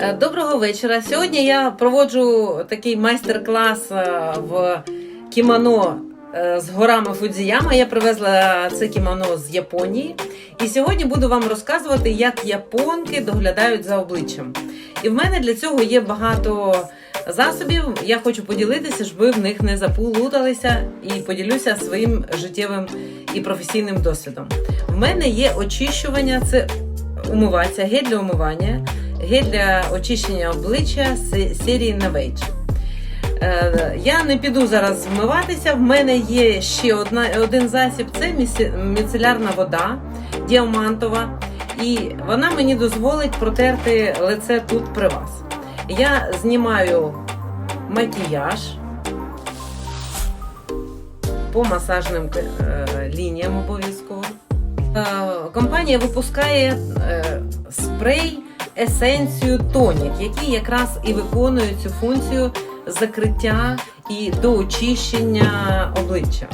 Е, Доброго вечора. Сьогодні я проводжу такий майстер-клас е, в кімоно е, з горами Фудзіяма. Я привезла це кімоно з Японії. І сьогодні буду вам розказувати, як японки доглядають за обличчям. І в мене для цього є багато засобів. Я хочу поділитися, щоб ви в них не заплуталися і поділюся своїм життєвим і професійним досвідом. В мене є очищування, це умивація, гель для умивання гель для очищення обличчя серії Novage. Е, Я не піду зараз вмиватися. В мене є ще одна, один засіб це міцелярна вода діамантова. І вона мені дозволить протерти лице тут при вас. Я знімаю макіяж по масажним е, лініям обов'язково. Е, Компанія випускає спрей есенцію тонік, який якраз і виконує цю функцію закриття і доочищення обличчя.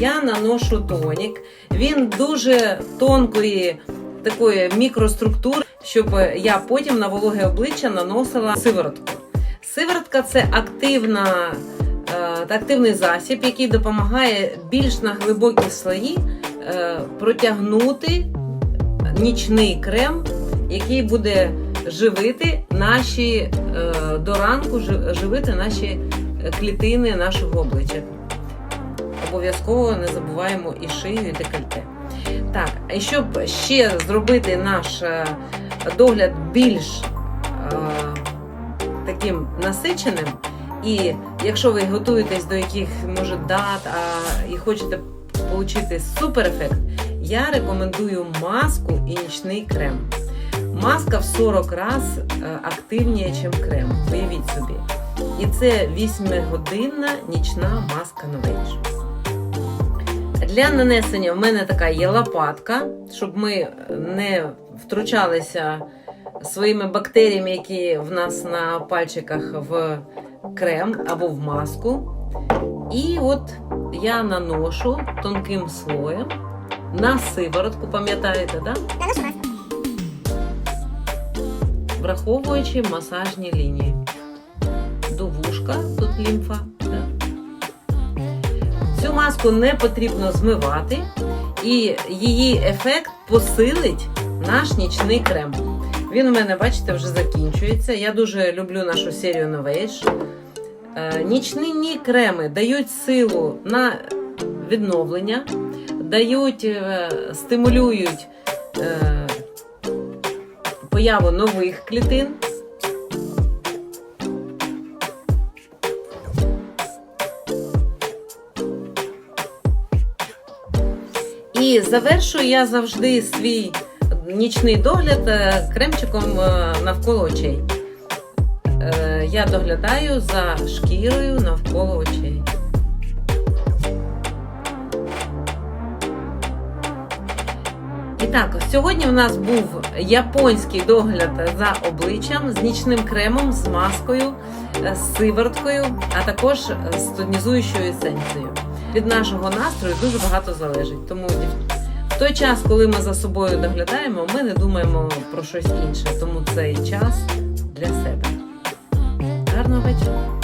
Я наношу тонік. Він дуже тонкої такої мікроструктури, щоб я потім на вологе обличчя наносила сиворотку. Сиворотка це активна, е, активний засіб, який допомагає більш на глибокі слої е, протягнути нічний крем, який буде живити наші е, до ранку, живити наші е, клітини нашого обличчя. Обов'язково не забуваємо і шию, і декольте. Так, і щоб ще зробити наш е, догляд більш е, таким насиченим, і якщо ви готуєтесь до яких може дат а, і хочете отримати супер ефект, я рекомендую маску і нічний крем. Маска в 40 раз е, активніше, ніж крем. Уявіть собі. І це 8-годинна нічна маска Novage. Для нанесення в мене така є лопатка, щоб ми не втручалися своїми бактеріями, які в нас на пальчиках в крем або в маску. І от я наношу тонким слоєм на сиворотку, пам'ятаєте, да? Враховуючи масажні лінії. До вушка, тут лімфа. Да. Цю маску не потрібно змивати, і її ефект посилить наш нічний крем. Він у мене, бачите, вже закінчується. Я дуже люблю нашу серію Novage. Е, Нічні креми дають силу на відновлення, дають, е, стимулюють е, появу нових клітин. І завершую я завжди свій нічний догляд е, кремчиком е, навколо очей. Е, Я доглядаю за шкірою навколо очей. Так, сьогодні в нас був японський догляд за обличчям з нічним кремом, з маскою, е, з сивороткою, а також з тонізуючою есенцією. Від нашого настрою дуже багато залежить. Тому в той час, коли ми за собою доглядаємо, ми не думаємо про щось інше. Тому цей час для себе. Гарного вечора!